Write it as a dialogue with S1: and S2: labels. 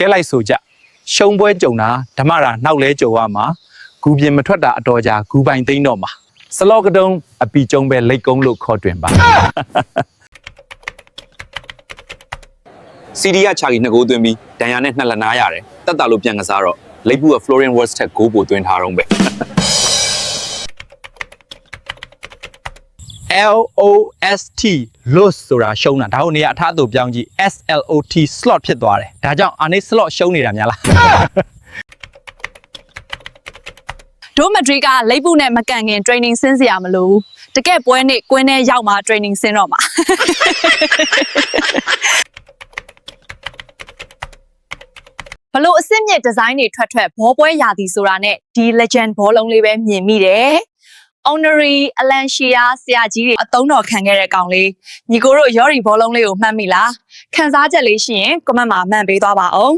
S1: ကဲလိုက်ဆိုကြရှုံပွဲကြုံတာဓမ္မရာနောက်လဲကြုံရမှာဂူပြင်မထွက်တာအတော်ကြာဂူပိုင်သိမ့်တော့မှာစလော့ကတုံးအပီကျုံပဲလက်ကုံးလို့ခေါ်တွင်ပါ
S2: စီဒီကချာကြီးနှစ်ကိုးသွင်းပြီးဒန်ယာနဲ့နှစ်လက်နားရတယ်တက်တာလို့ပြန်ကစားတော့လိပ်ဘူးက Florian Wirtz ထက်ဂိုးပိုသွင်းထားတော့ပဲ
S1: L O S T loss ဆိုတာရှုံးတာဒါဟုတ်နေရအထားသူပြောင်းကြည့် S L O T slot ဖြစ်သွားတယ်ဒါကြောင့်အာနေ slot ရှုံးနေတာများလား
S3: ဒိုမက်ဒရစ်ကလိပ်ပုနဲ့မကန်ခင် training ဆင်းစရာမလိုဘူးတကယ်ပွဲနေ့ကွင်းထဲရောက်မှ training ဆင်းတော့မှာဘလို့အစ်စ်မြစ်ဒီဇိုင်းတွေထွက်ထွက်ဘောပွဲရာသီဆိုတာနဲ့ဒီ legend ဘောလုံးလေးပဲမြင်မိတယ် Honorary Alansia ဆရာကြီးတွေအသုံးတော်ခံခဲ့တဲ့ကောင်လေးညီကိုတို့ရော်ရီဘောလုံးလေးကိုမှတ်မိလားခန်းစားချက်လေးရှိရင် comment မှာမှန်ပေးသွားပါအောင်